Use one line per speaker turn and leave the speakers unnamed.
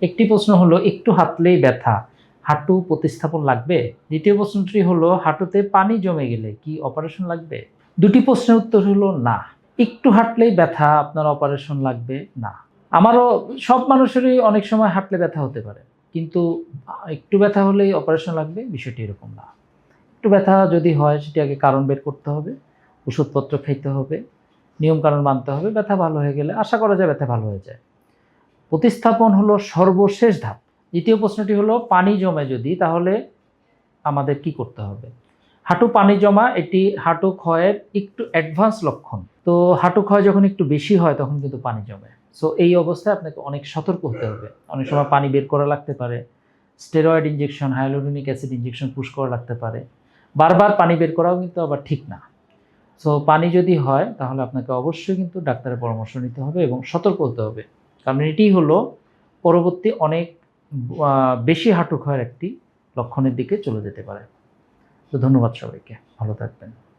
একটি প্রশ্ন হলো, একটু হাঁটলেই ব্যথা, হাঁটু প্রতিস্থাপন লাগবে? দ্বিতীয় প্রশ্নটি হলো, হাঁটুতে পানি জমে গেলে কি অপারেশন লাগবে? দুটি প্রশ্নের উত্তর হলো, না। একটু হাঁটলেই ব্যথা, আপনার অপারেশন লাগবে না। আমারও, সব মানুষেরই অনেক সময় হাঁটলে ব্যথা হতে পারে। কিন্তু একটু ব্যথা হলেই অপারেশন লাগবে? বিষয়টি এরকম না। একটু ব্যথা যদি হয়, সেটি আগে কারণ বের করতে হবে, ওষুধপত্র খাইতে হবে, নিয়মকানুন মানতে হবে, ব্যথা ভালো হয়ে গেলে, আশা করা যায় ব্যথা ভালো হয়ে যায়। প্রতিস্থাপন হলো সর্বশেষ ধাপ। দ্বিতীয় প্রশ্নটি হলো, পানি জমে যদি, তাহলে আমাদের কি করতে হবে? হাঁটু পানি জমা, এটি হাঁটু ক্ষয়ের একটু অ্যাডভান্স লক্ষণ। তো হাঁটু ক্ষয় যখন একটু বেশি হয়, তখন কিন্তু পানি জমে। সো এই অবস্থায় আপনাকে অনেক সতর্ক হতে হবে। অনেক সময় পানি বের করা লাগতে পারে। Steroid injection hyaluronic acid injection push করা লাগতে পারে। বারবার পানি বের করাও কিন্তু আবার ঠিক না। সো পানি যদি হয়, তাহলে আপনাকে অবশ্যই কিন্তু ডাক্তারের পরামর্শ নিতে হবে এবং সতর্ক হতে হবে। কারণ এটি হলো পরবর্তী অনেক বেশি হাঁটু ক্ষয়ের একটি লক্ষণের দিকে চলে যেতে পারে। তো ধন্যবাদ সবাইকে। ভালো থাকবেন।